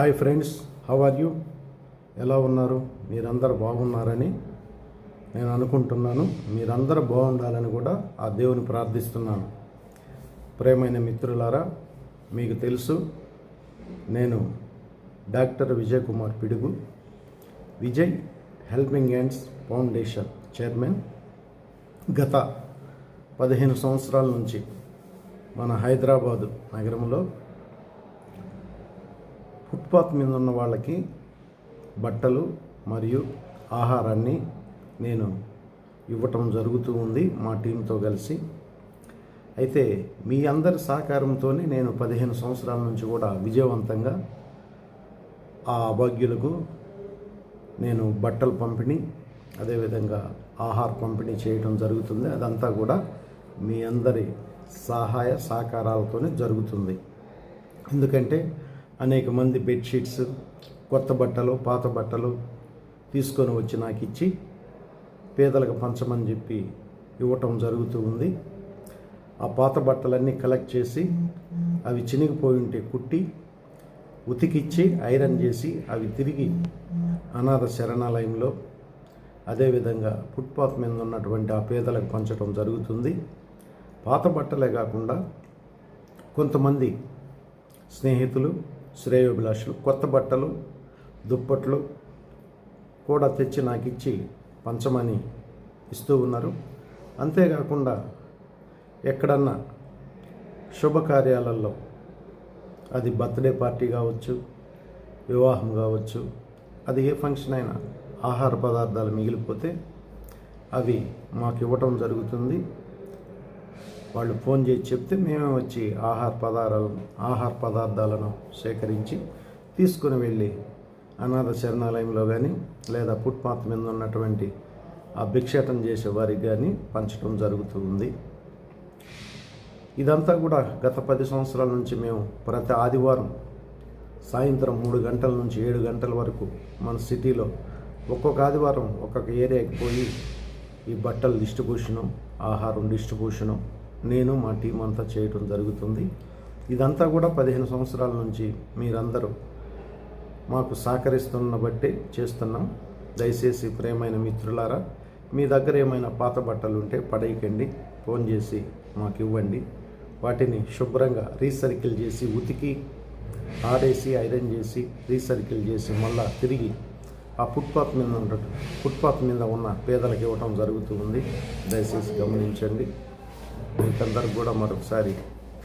Hi friends how are you ఎలా ఉన్నారు? మీరందరూ బాగున్నారని నేను అనుకుంటున్నాను. మీరందరూ బాగుండాలని కూడా ఆ దేవుని ప్రార్థిస్తున్నాను. ప్రేమైన మిత్రులారా మీకు తెలుసు నేను doctor Vijay Kumar Pidugu Vijay helping hands foundation chairman. గత పదిహేను సంవత్సరాల నుంచి మన హైదరాబాదు నగరంలో ఫుట్పాత్ మీద ఉన్న వాళ్ళకి బట్టలు మరియు ఆహారాన్ని నేను ఇవ్వటం జరుగుతూ ఉంది మా టీంతో కలిసి. అయితే మీ అందరి సహకారంతోనే నేను పదిహేను సంవత్సరాల నుంచి కూడా విజయవంతంగా ఆ అభాగ్యులకు నేను బట్టలు పంపిణీ అదేవిధంగా ఆహార పంపిణీ చేయడం జరుగుతుంది. అదంతా కూడా మీ అందరి సహాయ సహకారాలతోనే జరుగుతుంది. ఎందుకంటే అనేక మంది బెడ్షీట్స్ కొత్త బట్టలు పాత బట్టలు తీసుకొని వచ్చి నాకు ఇచ్చి పేదలకు పంచమని చెప్పి ఇవ్వటం జరుగుతూ ఉంది. ఆ పాత బట్టలన్నీ కలెక్ట్ చేసి అవి చినిగిపోయి ఉంటే కుట్టి ఉతికిచ్చి ఐరన్ చేసి అవి తిరిగి అనాథ శరణాలయంలో అదేవిధంగా ఫుట్పాత్ మీద ఉన్నటువంటి ఆ పేదలకు పంచడం జరుగుతుంది. పాత బట్టలే కాకుండా కొంతమంది స్నేహితులు శ్రేయోభిలాషులు కొత్త బట్టలు దుప్పట్లు కూడా తెచ్చి నాకు ఇచ్చి పంచమని ఇస్తూ ఉన్నారు. అంతేకాకుండా ఎక్కడన్నా శుభకార్యాలలో అది బర్త్డే పార్టీ కావచ్చు వివాహం కావచ్చు అది ఏ ఫంక్షన్ అయినా ఆహార పదార్థాలు మిగిలిపోతే అవి మాకు ఇవ్వటం జరుగుతుంది. వాళ్ళు ఫోన్ చేసి చెప్తే మేమే వచ్చి ఆహార పదార్థాలు ఆహార పదార్థాలను సేకరించి తీసుకుని వెళ్ళి అనాథ శరణాలయంలో కానీ లేదా ఫుట్పాత్ మీద ఉన్నటువంటి ఆ భిక్షాటం చేసే వారికి కానీ పంచడం జరుగుతూ ఉంది ఇదంతా కూడా గత పది సంవత్సరాల నుంచి మేము ప్రతి ఆదివారం సాయంత్రం మూడు గంటల నుంచి ఏడు గంటల వరకు మన సిటీలో ఒక్కొక్క ఆదివారం ఒక్కొక్క ఏరియాకి పోయి ఈ బట్టల డిస్ట్రిబ్యూషను ఆహారం డిస్ట్రిబ్యూషను నేను మా టీం అంతా చేయటం జరుగుతుంది. ఇదంతా కూడా పదిహేను సంవత్సరాల నుంచి మీరందరూ మాకు సహకరిస్తున్న బట్టే చేస్తున్నాం. దయచేసి ప్రేమైన మిత్రులారా మీ దగ్గర ఏమైనా పాత బట్టలు ఉంటే పడేయకండి ఫోన్ చేసి మాకు ఇవ్వండి వాటిని శుభ్రంగా రీసర్కిల్ చేసి ఉతికి ఆడేసి ఐరన్ చేసి రీసర్కిల్ చేసి మళ్ళా తిరిగి ఆ ఫుట్పాత్ మీద ఉండటం ఫుట్పాత్ మీద ఉన్న పేదలకు ఇవ్వటం జరుగుతూ ఉంది. దయచేసి గమనించండి. మీకందరికి కూడా మరొకసారి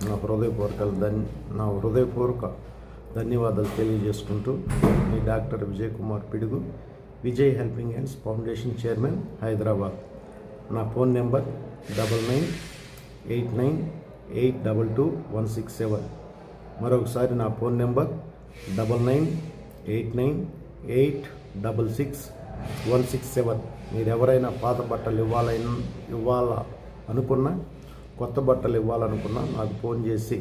నా హృదయపూర్వక ధన్ నా హృదయపూర్వక ధన్యవాదాలు తెలియజేసుకుంటూ మీ doctor Vijay Kumar Pidugu Vijay helping hands foundation chairman Hyderabad. నా phone number double nine eight nine eight double two one six seven. మరొకసారి నా phone number double nine eight nine eight double six one six seven. మీరు ఎవరైనా పాత బట్టలు ఇవ్వాలని ఇవ్వాలా అనుకున్నా కొత్త బట్టలు ఇవ్వాలనుకున్నా నాకు ఫోన్ చేసి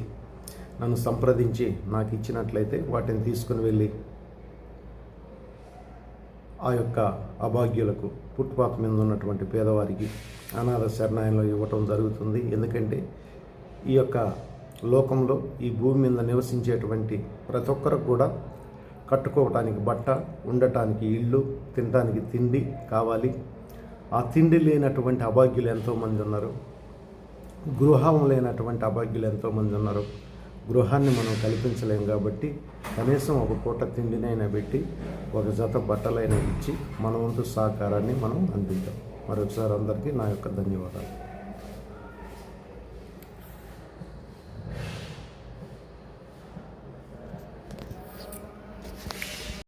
నన్ను సంప్రదించి నాకు ఇచ్చినట్లయితే వాటిని తీసుకుని వెళ్ళి ఆ యొక్క అభాగ్యులకు ఫుట్పాత్ మీద ఉన్నటువంటి పేదవారికి అనాథ శరణాయంలో ఇవ్వటం జరుగుతుంది. ఎందుకంటే ఈ యొక్క లోకంలో ఈ భూమి మీద నివసించేటువంటి ప్రతి ఒక్కరు కూడా కట్టుకోవటానికి బట్ట ఉండటానికి ఇల్లు తినడానికి తిండి కావాలి. ఆ తిండి లేనటువంటి అభాగ్యులు ఎంతోమంది ఉన్నారు. గృహం లేనటువంటి అభాగ్యులు ఎంతోమంది ఉన్నారు. గృహాన్ని మనం కల్పించలేం కాబట్టి కనీసం ఒక పూట తిండినైనా పెట్టి ఒక జత బట్టలైనా ఇచ్చి మన వంతు సహకారాన్ని మనం అందిద్దాం. మరొకసారి అందరికీ నా యొక్క ధన్యవాదాలు.